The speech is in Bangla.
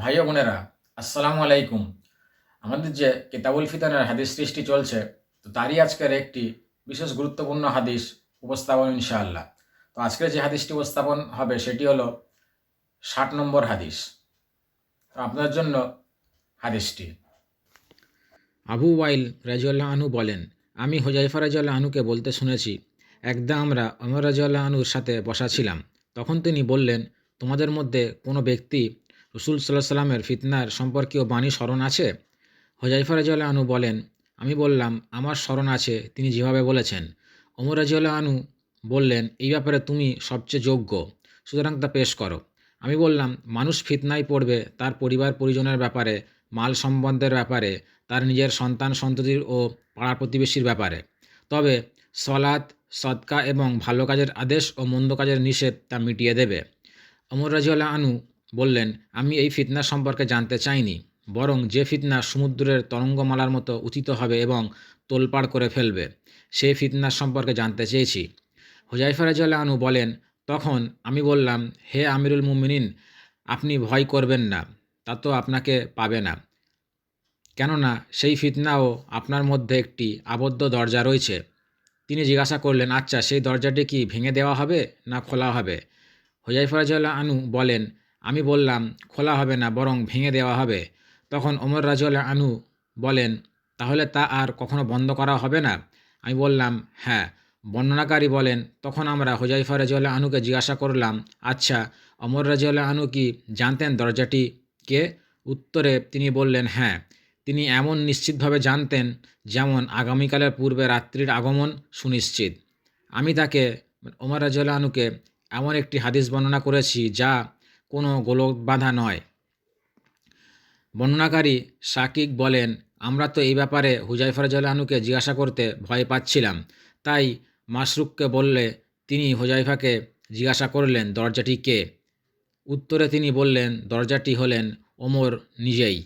ভাই বোনেরা, আসসালামু আলাইকুম। আমাদের যে কেতাবুল ফিতানের হাদিস সৃষ্টি চলছে, তো তারই আজকের একটি বিশেষ গুরুত্বপূর্ণ হাদিস উপস্থাপন ইনশাআল্লাহ। তো আজকের যে হাদিসটি উপস্থাপন হবে, সেটি হলো ষাট নম্বর হাদিস। তো আপনার জন্য হাদিসটি। আবু ওয়াইল রাজিউল্লাহ আনহু বলেন, আমি হোজাইফা রাজিউল্লাহ আনুকে বলতে শুনেছি, একদা আমরা অমর রাজিউল্লাহ আনুর সাথে বসা ছিলাম। তখন তিনি বললেন, তোমাদের মধ্যে কোনো ব্যক্তি রসুল সাল্লাহ সাল্লামের ফিতনার সম্পর্কীয় বাণী স্মরণ আছে? হোজাইফা রাজিউল্লাহ আনু বলেন, আমি বললাম, আমার স্মরণ আছে তিনি যেভাবে বলেছেন। অমর রাজিউল্লাহ আনু বললেন, এই ব্যাপারে তুমি সবচেয়ে যোগ্য, সুতরাং তা পেশ করো। আমি বললাম, মানুষ ফিতনায় পড়বে, তার পরিবার পরিজনের ব্যাপারে, মাল সম্বন্ধের ব্যাপারে, তার নিজের সন্তান সন্ততির ও পাড়া প্রতিবেশীর ব্যাপারে। তবে সলাৎ সৎকা এবং ভালো কাজের আদেশ ও মন্দ কাজের নিষেধ তা মিটিয়ে দেবে। অমর রাজিউল্লাহ আনু বললেন, আমি এই ফিতনা সম্পর্কে জানতে চাইনি, বরং যে ফিতনা সমুদ্রের তরঙ্গমালার মতো উচিত হবে এবং তোলপাড় করে ফেলবে সেই ফিতনার সম্পর্কে জানতে চেয়েছি। হুজাইফা আনু বলেন, তখন আমি বললাম, হে আমিরুল মুমিনিন, আপনি ভয় করবেন না, তা তো আপনাকে পাবে না। কেননা সেই ফিতনাও আপনার মধ্যে একটি আবদ্ধ দরজা রয়েছে। তিনি জিজ্ঞাসা করলেন আচ্ছা সেই দরজাটি কি ভেঙে দেওয়া হবে না খোলা হবে? হোজাইফা রাজিউল্লাহ আনু বলেন আমি বললাম, খোলা হবে না, বরং ভেঙে দেওয়া হবে। তখন ওমর রাজিউল্লাহ আনু বলেন, তাহলে তা আর কখনো বন্ধ করা হবে না? আমি বললাম হ্যাঁ। বর্ণনাকারী বলেন, তখন আমরা হোজাইফা রাজিউল্লাহ আনুকে জিজ্ঞাসা করলাম আচ্ছা অমর রাজিউল্লাহ আনু কি জানতেন দরজাটি কে? উত্তরে তিনি বললেন হ্যাঁ তিনি এমন নিশ্চিতভাবে জানতেন যেমন আগামীকালের পূর্বে রাত্রির আগমন সুনিশ্চিত। আমি তাকে, ওমর রাজিউল্লাহ আনুকে এমন একটি হাদিস বর্ণনা করেছি যা কোনো গোলক বাঁধা নয়। বর্ণনাকারী শাকিক বলেন, আমরা তো এই ব্যাপারে হুজাইফার জলানুকে জিজ্ঞাসা করতে ভয় পাচ্ছিলাম। তাই মাসরুককে বললে, তিনি হুজাইফাকে জিজ্ঞাসা করলেন, দরজাটি কে? উত্তরে তিনি বললেন, দরজাটি হলেন ওমর নিজেই।